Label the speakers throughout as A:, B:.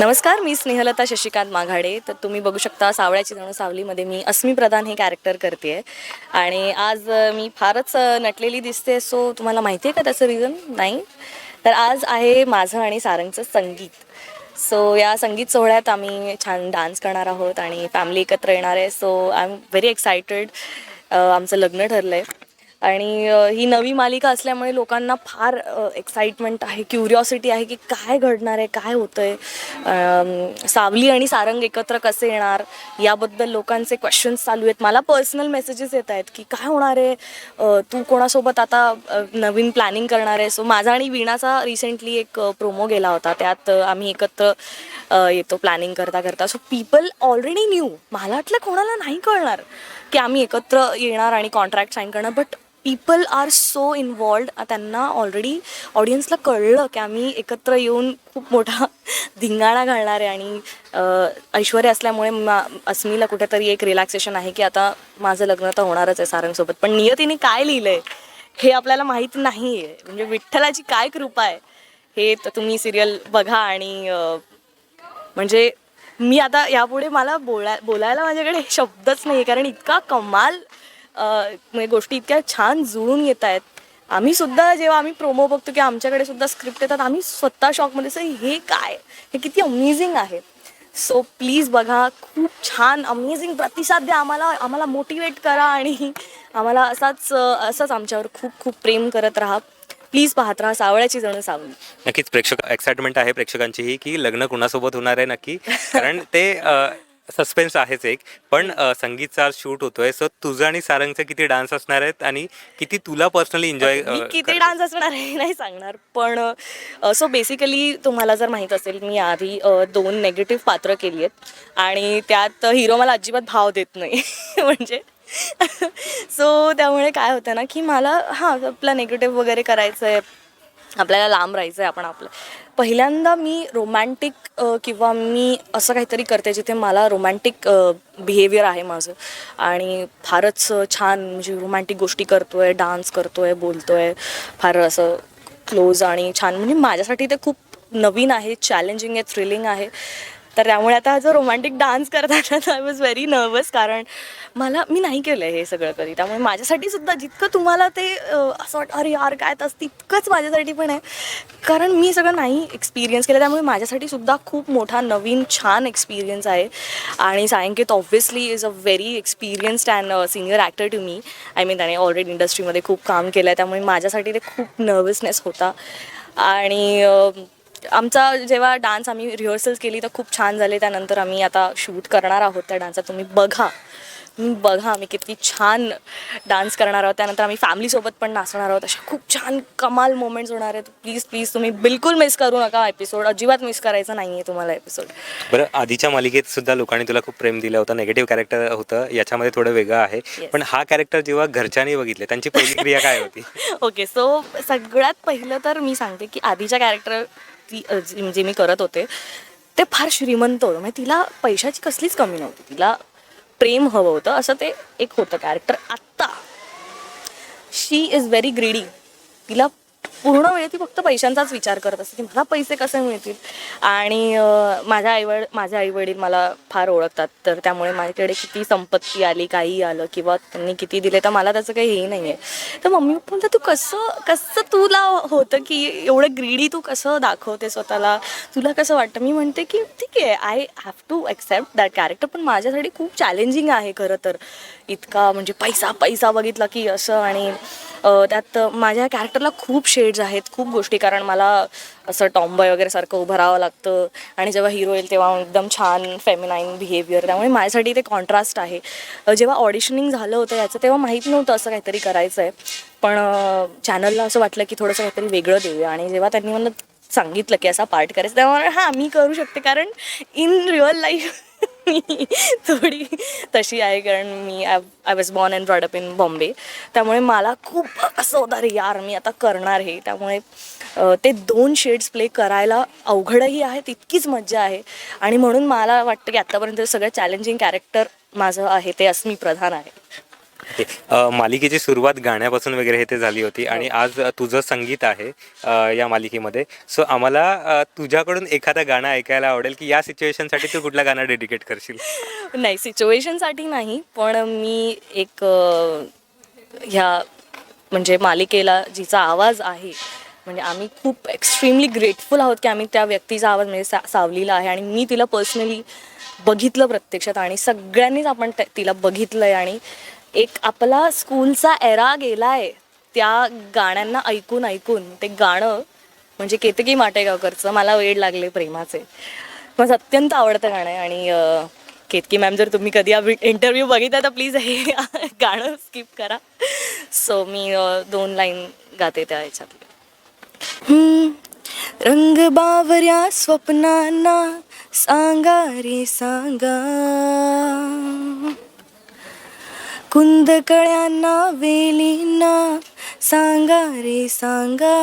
A: नमस्कार मी स्नेहलता शशिकांत माघाडे. तर तुम्ही बघू शकता सावळ्याची जणू सावलीमध्ये मी अस्मी प्रधान हे कॅरेक्टर करते आणि आज मी फारच नटलेली दिसते सो तुम्हाला माहिती आहे का त्याचं रिझन नाही. तर आज आहे माझं आणि सारंगचं संगीत. सो या संगीत सोहळ्यात आम्ही छान डान्स करणार आहोत आणि फॅमिली एकत्र येणार आहे. So I am very excited आमचं लग्न ठरलं आहे आणि ही नवी मालिका असल्यामुळे लोकांना फार एक्साइटमेंट आहे क्युरिओसिटी आहे की काय घडणार आहे काय होतं आहे सावली आणि सारंग एकत्र कसे येणार? याबद्दल लोकांचे क्वेश्चन्स चालू आहेत. मला पर्सनल मेसेजेस येत आहेत की काय होणार आहे? तू कोणासोबत आता नवीन प्लॅनिंग करणार आहे सो माझा आणि वीणाचा रिसेंटली एक प्रोमो गेला होता. त्यात आम्ही एकत्र येतो प्लॅनिंग करता करता. सो पीपल ऑलरेडी न्यू मला वाटलं कोणाला नाही कळणार की आम्ही एकत्र येणार आणि कॉन्ट्रॅक्ट साईन करणार. But people are so involved त्यांना ऑलरेडी ऑडियन्सला कळलं की आम्ही एकत्र येऊन खूप मोठा धिंगाणा घालणार आहे. आणि ऐश्वर्य असल्यामुळे मा अस्मीला कुठेतरी एक रिलॅक्सेशन आहे की आता माझं लग्न तर होणारच आहे सारंगसोबत. पण नियतीने काय लिहिलं आहे हे आपल्याला माहीत नाही आहे म्हणजे विठ्ठलाची काय कृपा आहे हे तर तुम्ही सिरियल बघा आणि म्हणजे मी आता यापुढे मला बोला बोलायला माझ्याकडे शब्दच नाही कारण इतका कमाल म्हणजे गोष्टी इतक्या छान जुळून येत आहेत. आम्ही सुद्धा जेव्हा आम्ही प्रोमो बघतो की आमच्याकडे सुद्धा स्क्रिप्ट येतात आम्ही स्वतः शॉकमध्ये सर हे काय? हे किती अमेझिंग आहे. सो प्लीज बघा खूप छान अमेझिंग प्रतिसाद द्या आम्हाला आम्हाला मोटिवेट करा आणि आम्हाला असाच असंच आमच्यावर खूप खूप प्रेम करत राहा. प्लीज पाहत राहा सावळ्याची जण सावली
B: नक्कीच प्रेक्षक एक्साइटमेंट आहे प्रेक्षकांची ही की लग्न कुणासोबत होणार आहे नक्की. कारण ते सस्पेन्स आहेच एक. पण संगीतचा शूट होतोय. सो तुझं आणि सारंगचे किती डान्स असणार आहेत आणि किती तुला पर्सनली एन्जॉय
A: किती डान्स असणार आहे नाही सांगणार. पण सो बेसिकली तुम्हाला जर माहीत असेल मी आधी दोन नेगेटिव्ह पात्र केली आहेत. आणि त्यात हिरो मला अजिबात भाव देत नाही. म्हणजे सो त्यामुळे काय होतं ना की मला हां आपलं नेगेटिव्ह वगैरे करायचं आहे आपल्याला लांब राहायचं आहे आपण आपलं. पहिल्यांदा मी रोमॅन्टिक किंवा मी असं काहीतरी करते जिथे मला रोमॅन्टिक बिहेवियर आहे माझं. आणि फारच छान म्हणजे रोमॅन्टिक गोष्टी करतो आहे डान्स करतो आहे बोलतो आहे फार असं क्लोज आणि छान. म्हणजे माझ्यासाठी ते खूप नवीन आहे चॅलेंजिंग आहे थ्रिलिंग आहे. तर त्यामुळे आता जो रोमॅन्टिक डान्स करताना आय वॉज व्हेरी नर्वस कारण मला मी नाही केलं हे सगळं कधी. त्यामुळे माझ्यासाठी सुद्धा जितकं तुम्हाला ते असं वाटतं अरे यार काय तस तितकंच माझ्यासाठी पण आहे. कारण मी सगळं नाही एक्सपिरियन्स केलं. त्यामुळे माझ्यासाठी सुद्धा खूप मोठा नवीन छान एक्सपिरियन्स आहे. आणि Sayankit obviously is a very experienced and senior actor to me I mean त्याने ऑलरेडी इंडस्ट्रीमध्ये खूप काम केलं आहे त्यामुळे माझ्यासाठी ते खूप नर्वसनेस होता. आणि आमचा जेव्हा डान्स आम्ही रिहर्सल्स केली तर खूप छान झाले. त्यानंतर आम्ही आता शूट करणार आहोत त्या डान्सचा. तुम्ही बघा. बघा आम्ही किती छान डान्स करणार आहोत. त्यानंतर आम्ही फॅमिलीसोबत पण नाचणार आहोत. अशा खूप छान कमाल मोमेंट्स होणार आहेत. प्लीज प्लीज तुम्ही बिलकुल मिस करू नका एपिसोड अजिबात मिस करायचं नाही आहे तुम्हाला एपिसोड
B: बरं आधीच्या मालिकेत सुद्धा लोकांनी तुला खूप प्रेम दिलं होतं. नेगेटिव्ह कॅरेक्टर होतं. याच्यामध्ये थोडं वेगळं आहे. पण हा कॅरेक्टर जेव्हा घरच्यांनी बघितले त्यांची पहिली क्रिया काय होती?
A: ओके सो सगळ्यात पहिलं तर मी सांगते की आधीच्या कॅरेक्टर ती जी जे मी करत होते ते फार श्रीमंत होतं. म्हणजे तिला पैशाची कसलीच कमी नव्हती. तिला प्रेम हवं होतं. असं ते एक होतं कॅरेक्टर आत्ता शी इज व्हेरी ग्रीडी तिला पूर्ण वेळ ती फक्त पैशांचाच विचार करत असते. की मला पैसे कसे मिळतील? आणि माझ्या आईवड माझे आईवडील मला फार ओळखतात. तर त्यामुळे माझ्याकडे किती संपत्ती आली काही आलं किंवा त्यांनी किती दिले तर मला त्याचं काही हे नाही आहे तर मम्मी पप्पा तर तू कसं कसं तुला होतं की एवढं ग्रीडी तू कसं दाखवते स्वतःला? तुला कसं वाटतं? मी म्हणते की ठीक आहे I have to accept that character पण माझ्यासाठी खूप चॅलेंजिंग आहे खरं तर. इतका म्हणजे पैसा पैसा बघितला की असं आणि त्यात माझ्या कॅरेक्टरला खूप शेड शेड्स आहेत खूप गोष्टी. कारण मला असं टॉम्बॉय वगैरे सारखं उभं राहावं लागतं. आणि जेव्हा हिरो येईल तेव्हा एकदम छान फेमिनाईन बिहेवियर त्यामुळे माझ्यासाठी ते कॉन्ट्रास्ट आहे. जेव्हा ऑडिशनिंग झालं होतं याचं तेव्हा माहीत नव्हतं असं काहीतरी करायचं आहे पण चॅनलला असं वाटलं की थोडंसं काहीतरी वेगळं देऊया. आणि जेव्हा त्यांनी मला सांगितलं की असा पार्ट करायचा तेव्हा हां मी करू शकते. कारण इन रिअल लाईफ मी थोडी तशी आहे कारण मी I I was born and brought up in Bombay त्यामुळे मला खूप असं होतं अरे यार मी आता करणार हे. त्यामुळे ते दोन शेड्स प्ले करायला अवघडही आहे तितकीच मज्जा आहे. आणि म्हणून मला वाटतं की आत्तापर्यंत सगळं चॅलेंजिंग कॅरेक्टर माझं आहे ते अस्मी प्रधान आहे.
B: अ, मालिकेची सुरुवात गाण्यापासून वगैरे हे ते झाली होती आणि आज अ, तुझं संगीत आहे अ, या मालिकेमध्ये. सो आम्हाला अ, तुझ्याकडून एखादं गाणं ऐकायला आवडेल की या सिच्युएशनसाठी तू कुठलं गाणं डेडिकेट करशील?
A: नाही सिच्युएशनसाठी नाही पण मी एक अ, ह्या म्हणजे मालिकेला जिचा आवाज आहे म्हणजे आम्ही खूप एक्स्ट्रीमली ग्रेटफुल आहोत की आम्ही त्या व्यक्तीचा आवाज म्हणजे सा सावलीला आहे आणि मी तिला पर्सनली बघितलं प्रत्यक्षात आणि सगळ्यांनीच आपण त्या- तिला बघितलं आहे आणि एक आपला स्कूलचा एरा गेला आहे त्या गाण्यांना ऐकून ऐकून ते गाणं म्हणजे केतकी माटेगावकरचं मला वेड लागले प्रेमाचे. माझं अत्यंत आवडतं गाणं आहे आणि केतकी मॅम जर तुम्ही कधी हा इंटरव्ह्यू बघितला तर प्लीज हे गाणं स्किप करा. सो मी दोन लाईन गाते त्या ह्याच्यातले रंग बावऱ्या स्वप्नांना सांगा रे सांगा. कुंदकळ्यांना वेलींना सांगा रे सांगा.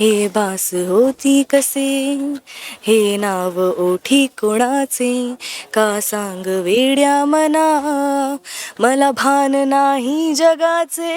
A: हे बास होती कसे? हे नाव ओठी कोणाचे? का सांग वेड्या मना? मला भान नाही जगाचे.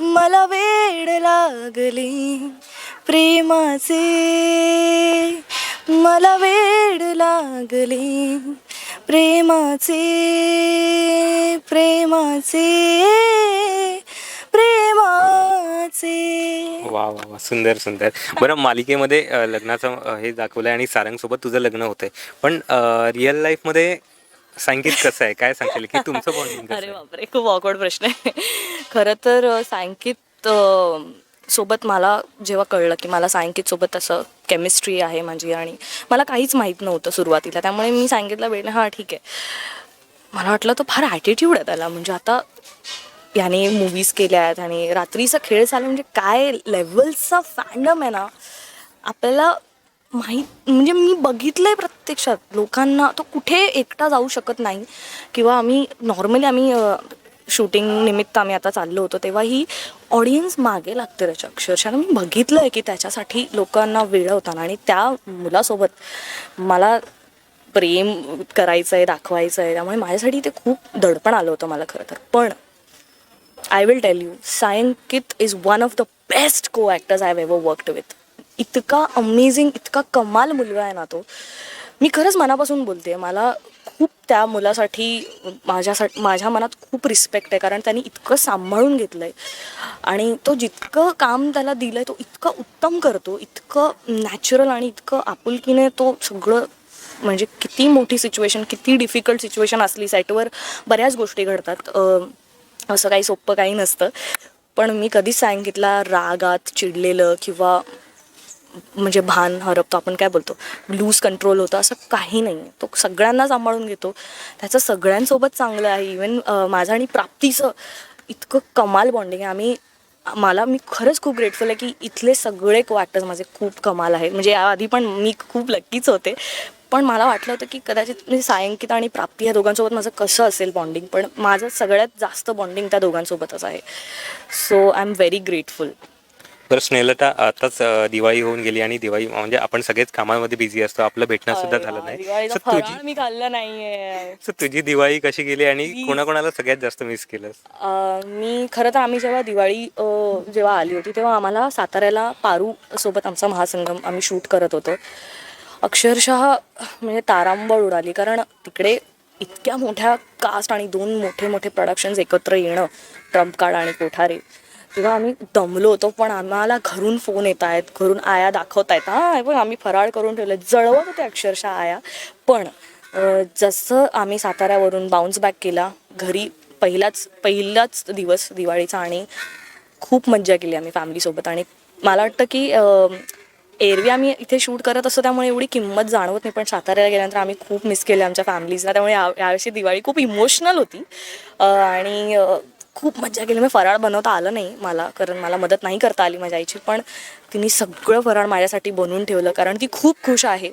A: मला वेड लागले प्रेमाचे. मला वेड लागले प्रेमाचे प्रेमाचे प्रेमाचे.
B: वा वा वा सुंदर सुंदर. बरं मालिकेमध्ये अ, लग्नाचं अ, हे दाखवलंय आणि सारंगसोबत तुझं लग्न होतंय. पण रिअल लाईफमध्ये संगीत कसं आहे? काय सांगशील? की तुमचं बॉन्डिंग
A: अरे बापरे खूप ऑकवर्ड प्रश्न आहे. खरं तर अ, अ, सोबत मला जेव्हा कळलं की मला सायंकितसोबत असं केमिस्ट्री आहे माझी आणि मला काहीच माहीत नव्हतं सुरुवातीला त्यामुळे मी सांगितलं वेळ हां ठीक आहे. मला वाटलं तो फार ॲटिट्यूड आहे त्याला म्हणजे आता याने मूवीज केल्या आहेत आणि रात्रीचा खेळ झाला म्हणजे काय लेवलचा फॅन्डम आहे ना आपल्याला माहीत म्हणजे मी बघितलं आहे प्रत्यक्षात लोकांना तो कुठे एकटा जाऊ शकत नाही किंवा आम्ही नॉर्मली आम्ही शूटिंग निमित्त आम्ही आता चाललो होतो तेव्हा ही ऑडियन्स मागे लागते त्याच्या अक्षरशः. मी बघितलं आहे की त्याच्यासाठी लोकांना वेळ होता आणि त्या मुलासोबत मला प्रेम करायचं आहे दाखवायचं आहे त्यामुळे माझ्यासाठी ते खूप दडपण आलं होतं मला खरं तर. पण I will tell you Sayankit is one of the best co actors I have ever worked with इतका अमेझिंग इतका कमाल मुलगा आहे ना तो. मी खरंच मनापासून बोलते मला खूप त्या मुलासाठी माझ्यासाठी माझ्या मनात खूप रिस्पेक्ट आहे. कारण त्यांनी इतकं सांभाळून घेतलं आहे आणि तो जितकं काम त्याला दिलं आहे तो इतकं उत्तम करतो. इतकं नॅचरल आणि इतकं आपुलकीने तो सगळं म्हणजे किती मोठी सिच्युएशन किती डिफिकल्ट सिच्युएशन असली सेटवर बऱ्याच गोष्टी घडतात. असं काही सोपं काही नसतं. पण मी कधीच सांगितला रागात चिडलेलं किंवा म्हणजे भान हरपतो आपण काय बोलतो? लूज कंट्रोल होतो असं काही नाही आहे तो सगळ्यांना सांभाळून घेतो. त्याचं सगळ्यांसोबत चांगलं आहे. इवन माझं आणि प्राप्तीचं इतकं कमाल बॉन्डिंग आहे. आम्ही मला मी खरंच खूप ग्रेटफुल आहे की इथले सगळे क्वार्टर्स माझे खूप कमाल आहेत. म्हणजे याआधी पण मी खूप लक्कीच होते. पण मला वाटलं होतं की कदाचित म्हणजे सायंकिता आणि प्राप्ती या दोघांसोबत माझं कसं असेल बॉन्डिंग पण माझं सगळ्यात जास्त बॉन्डिंग त्या दोघांसोबतच आहे. So I am very grateful
B: बरं स्नेहलता आताच दिवाळी होऊन गेली आणि दिवाळी म्हणजे आपण सगळेच कामामध्ये बिझी असतो. आपलं भेटणं सुद्धा झालं नाही. तुझी
A: मी खाल्लं नाहीये.
B: तुझी दिवाळी कशी गेली आणि कोणाकोणाला सगळ्यात जास्त मिस केलंस?
A: अं, मी खरं तर आम्ही जेव्हा दिवाळी जेव्हा आली होती तेव्हा आम्हाला साताऱ्याला पारू सोबत आमचा महासंगम आम्ही शूट करत होतो. अक्षरशः म्हणजे तारांबळ उडाली कारण तिकडे इतक्या मोठ्या कास्ट आणि दोन मोठे मोठे प्रोडक्शन्स एकत्र येणं ट्रम्प कार्ड आणि कोठारे. तेव्हा आम्ही दमलो होतो पण आम्हाला घरून फोन येत आहेत घरून आया दाखवत आहेत. हां पण आम्ही फराळ करून ठेवलं. जळवत होते अक्षरशः आया. पण जसं आम्ही साताऱ्यावरून बाउन्स बॅक केला घरी पहिलाच पहिलाच दिवस दिवाळीचा आणि खूप मज्जा केली आम्ही फॅमिलीसोबत आणि मला वाटतं की एरवी आम्ही इथे शूट करत असतो त्यामुळे एवढी किंमत जाणवत नाही. पण साताऱ्याला गेल्यानंतर आम्ही खूप मिस केले आमच्या फॅमिलीजला त्यामुळे या यावर्षी दिवाळी खूप इमोशनल होती. आणि खूप मज्जा केली. मी फराळ बनवता आलं नाही मला कारण मला मदत नाही करता आली माझ्या आईची. पण तिने सगळं फराळ माझ्यासाठी बनवून ठेवलं कारण ती खूप खुश आहे.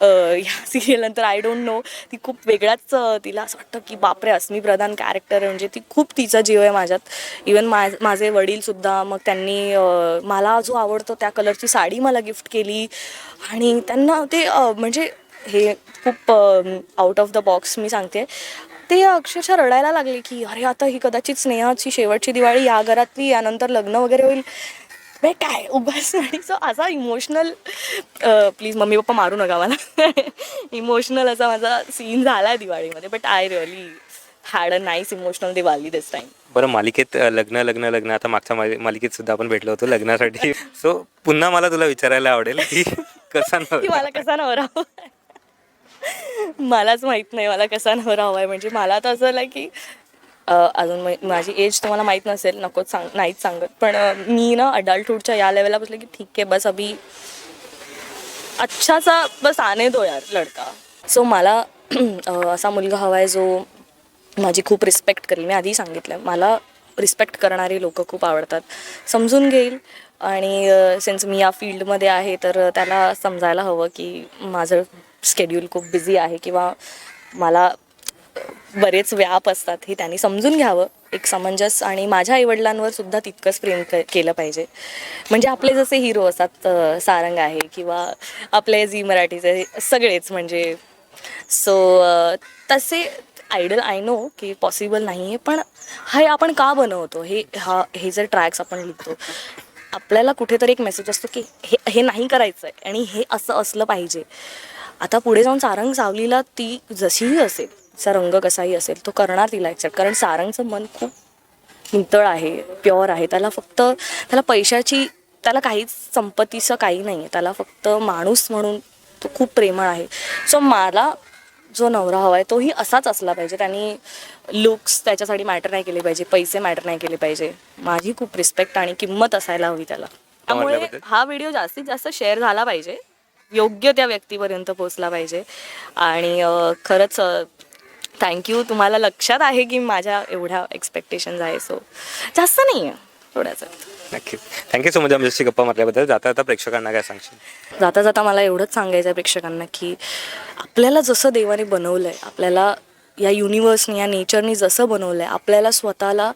A: ह्या या आय डोंट नो ती खूप वेगळाच तिला असं वाटतं की बापरे अस्मी प्रधान कॅरेक्टर आहे. म्हणजे ती खूप तिचा जीव आहे माझ्यात. इवन मा माझे वडीलसुद्धा मग त्यांनी मला जो आवडतो त्या कलरची साडी मला गिफ्ट केली. आणि त्यांना ते म्हणजे हे खूप आउट ऑफ द बॉक्स मी सांगते. ते अक्षरशः रडायला लागले की अरे आता ही कदाचित स्नेहाची शेवटची दिवाळी या घरातली यानंतर लग्न वगैरे होईल. बे काय? उगाच आणि सो असा इमोशनल प्लीज मम्मी पप्पा मारू नका मला. इमोशनल असा माझा सीन झाला आहे दिवाळीमध्ये but I really had a nice emotional Diwali this time
B: बरं मालिकेत लग्न लग्न लग्न आता मागच्या मालि- मालिकेत सुद्धा आपण भेटलो होतो लग्नासाठी. सो पुन्हा मला तुला विचारायला आवडेल की कसा
A: मला कसा नवरा. मलाच माहीत नाही मला कसा नवरा आहे म्हणजे मला तर असं आलं की अजून माझी एज तुम्हाला माहीत नसेल नकोच सांग नाहीच सांगत. पण मी ना अडल्टहूडच्या या लेवलला बसले की ठीक आहे बस अभी अच्छा सा बस आने दो यार लडका. सो मला असा मुलगा हवा आहे जो माझी खूप रिस्पेक्ट करेल. मी आधी सांगितलं मला रिस्पेक्ट करणारी लोक खूप आवडतात. समजून घेईल. आणि सेन्स मी या फील्डमध्ये आहे तर त्याला समजायला हवं की माझं स्केड्यूल खूप बिझी आहे किंवा मला बरेच व्याप असतात हे त्यांनी समजून घ्यावं. एक समंजस आणि माझ्या आईवडिलांवर सुद्धा तितकंच प्रेम केलं पाहिजे. म्हणजे आपले जसे हिरो असतात सारंग आहे किंवा आपले झी मराठीचे सगळेच म्हणजे सो तसे आयडल आय नो की पॉसिबल नाही आहे पण हे आपण का बनवतो? हे हा हे जर ट्रॅक्स आपण लिहितो आपल्याला कुठेतरी एक मेसेज असतो की हे हे नाही करायचं आहे आणि हे असं असलं पाहिजे. आता पुढे जाऊन सारंग सावलीला ती जशीही असेल तिचा रंग कसाही असेल तो करणार तिला ॲक्सेप्ट कारण सारंगचं मन खूप नितळ आहे प्युअर आहे. त्याला फक्त त्याला पैशाची त्याला काहीच संपत्तीचं काही नाही आहे त्याला फक्त माणूस म्हणून तो खूप प्रेमळ आहे. सो मला जो नवरा हवा आहे तोही असाच असला पाहिजे. त्यांनी लुक्स त्याच्यासाठी मॅटर नाही केले पाहिजे पैसे मॅटर नाही केले पाहिजे. माझी खूप रिस्पेक्ट आणि किंमत असायला हवी त्याला. त्यामुळे. हा व्हिडिओ जास्तीत जास्त शेअर झाला पाहिजे. योग्य त्या व्यक्तीपर्यंत पोचला पाहिजे. आणि खरंच थँक्यू तुम्हाला लक्षात आहे की माझ्या एवढ्या एक्सपेक्टेशन्स आहे सो जास्त नाही आहे थोड्याच
B: नक्कीच थँक्यू सो मच आमच्याशी गप्पा मारल्याबद्दल. जाता आता प्रेक्षकांना काय सांगशील?
A: जाता जाता मला एवढंच सांगायचं आहे प्रेक्षकांना की आपल्याला जसं देवाने बनवलं आहे आपल्याला या युनिवर्सने या नेचरने जसं बनवलं आहे आपल्याला स्वतःला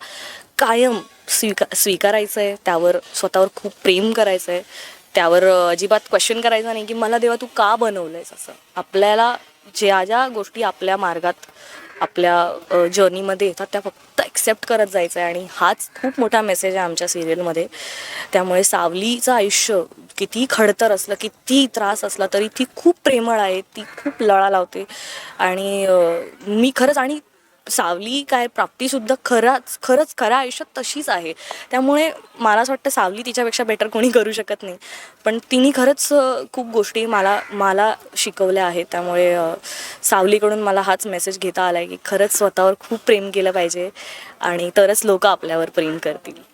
A: कायम स्वीका स्वीकारायचं आहे त्यावर स्वतःवर खूप प्रेम करायचं आहे त्यावर अ, अजिबात क्वेश्चन करायचं नाही की मला देवा तू का बनवलं आहेस असं. आपल्याला ज्या ज्या गोष्टी आपल्या मार्गात आपल्या जर्नीमध्ये येतात त्या फक्त ॲक्सेप्ट करत जायचं आहे आणि हाच खूप मोठा मेसेज आहे आमच्या सिरियलमध्ये त्यामुळे सावलीचं आयुष्य किती खडतर असलं किती त्रास असला तरी ती खूप प्रेमळ आहे ती खूप लळा लावते. आणि मी खरंच आणि सावली काय प्राप्तीसुद्धा खराच खरंच खऱ्या आयुष्यात तशीच आहे. त्यामुळे मला असं वाटतं सावली तिच्यापेक्षा बेटर कोणी करू शकत नाही. पण तिने खरंच खूप गोष्टी मला मला शिकवल्या आहेत. त्यामुळे सावलीकडून मला हाच मेसेज घेता आला आहे की खरंच स्वतःवर खूप प्रेम केलं पाहिजे आणि तरच लोक आपल्यावर प्रेम करतील.